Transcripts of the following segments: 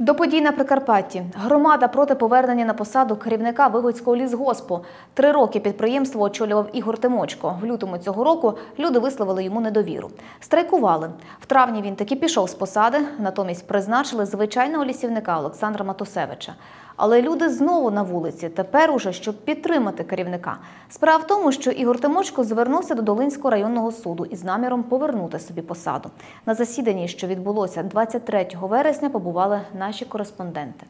До подій на Прикарпатті. Громада проти повернення на посаду керівника Вигодського лісгоспу. Три роки підприємство очолював Ігор Тимочко. В лютому цього року люди висловили йому недовіру. Страйкували. В травні він таки пішов з посади, натомість призначили звичайного лісівника Олександра Матусевича. Але люди знову на вулиці, тепер уже щоб підтримати керівника. Справа в тому, що Ігор Тимочко звернувся до Долинського районного суду із наміром повернути собі посаду. На засіданні, що відбулося 23 вересня, побували наші кореспонденти.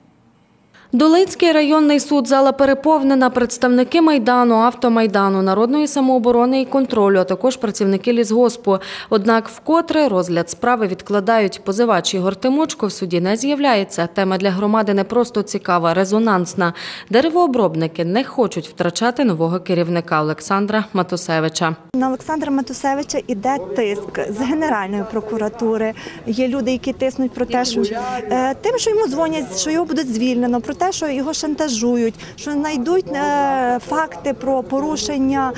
Долинський районний суд зала переповнена представники Майдану, Автомайдану, Народної самооборони і контролю, а також працівники лісгоспу. Однак вкотре розгляд справи відкладають. Позивач Ігор Тимочко в суді не з'являється. Тема для громади не просто цікава, резонансна. Деревообробники не хочуть втрачати нового керівника Олександра Матусевича. На Олександра Матусевича іде тиск з Генеральної прокуратури. Є люди, які тиснуть про те, що е, тим, що йому дзвонять, що його будуть звільнено, про те, що його шантажують, що знайдуть е, факти про порушення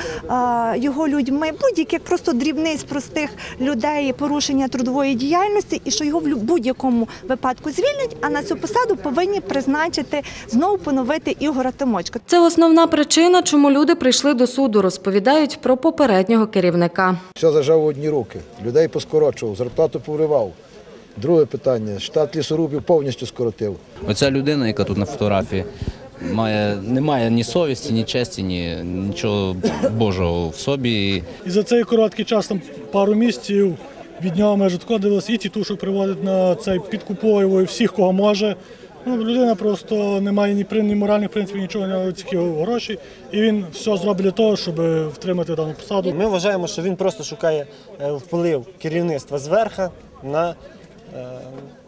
е, його людьми, будь-яких просто дрібниць простих людей, порушення трудової діяльності, і що його в будь-якому випадку звільнять, а на цю посаду повинні призначити знову поновити Ігора Тимочка. Це основна причина, чому люди прийшли до суду. Розповідають про попереднього керівника. Все зажав в одні руки. Людей поскорочував, зарплату повривав. Друге питання. Штат лісорубів повністю скоротив. Оця людина, яка тут на фотографії, має, не має ні совісті, ні честі, ні нічого Божого в собі. І за цей короткий час, там пару місяців, від нього майже відходилось і тітушок приводить на цей підкуповує всіх, кого може. Ну, людина просто не має ні, при- ні моральних принципів, нічого, не тільки гроші. І він все зробить для того, щоб втримати дану посаду. Ми вважаємо, що він просто шукає е, вплив керівництва зверха на Uh,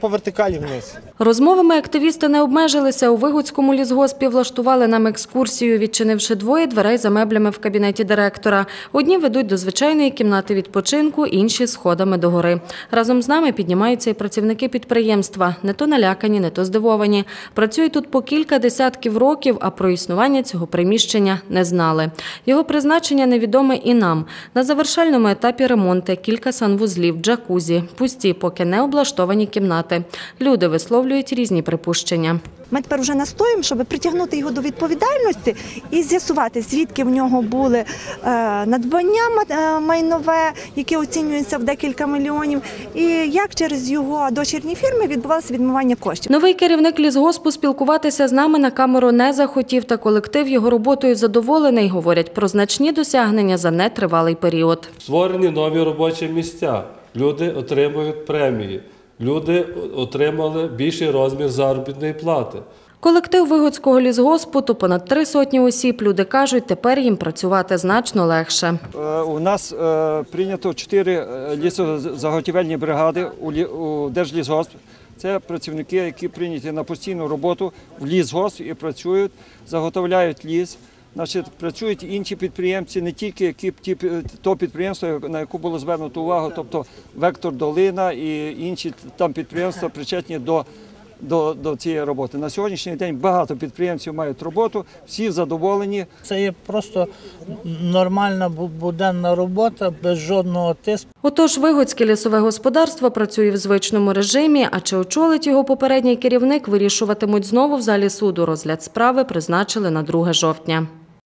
по вертикалі вниз. Розмовами активісти не обмежилися. У Вигуцькому лісгоспі влаштували нам екскурсію, відчинивши двоє дверей за меблями в кабінеті директора. Одні ведуть до звичайної кімнати відпочинку, інші – сходами до гори. Разом з нами піднімаються і працівники підприємства. Не то налякані, не то здивовані. Працюють тут по кілька десятків років, а про існування цього приміщення не знали. Його призначення невідоме і нам. На завершальному етапі ремонти, кілька санвузлів, джакузі, пусті, поки не облаштовані кімнати. Люди висловлюють різні припущення. Ми тепер вже настоїмо, щоб притягнути його до відповідальності і з'ясувати, звідки в нього були е, надбання е, майнове, яке оцінюється в декілька мільйонів, і як через його дочірні фірми відбувалося відмивання коштів. Новий керівник лісгоспу спілкуватися з нами на камеру не захотів, та колектив його роботою задоволений. Говорять про значні досягнення за нетривалий період. Створені нові робочі місця. Люди отримують премії. Люди отримали більший розмір заробітної плати. Колектив Вигодського лісгоспу то понад три сотні осіб. Люди кажуть, тепер їм працювати значно легше. Е, У нас е, прийнято чотири е, лісозаготівельні бригади у Держлісгосп. Це працівники, які прийняті на постійну роботу в лісгосп і працюють, заготовляють ліс. Значить, працюють інші підприємці, не тільки які ті, то підприємство, на яку було звернуто увагу, тобто Вектор Долина і інші там підприємства причетні до, до, до цієї роботи. На сьогоднішній день багато підприємців мають роботу, всі задоволені. Це є просто нормальна буденна робота без жодного тиску. Отож, Вигодське лісове господарство працює в звичному режимі, а чи очолить його попередній керівник, вирішуватимуть знову в залі суду. Розгляд справи призначили на 2 жовтня.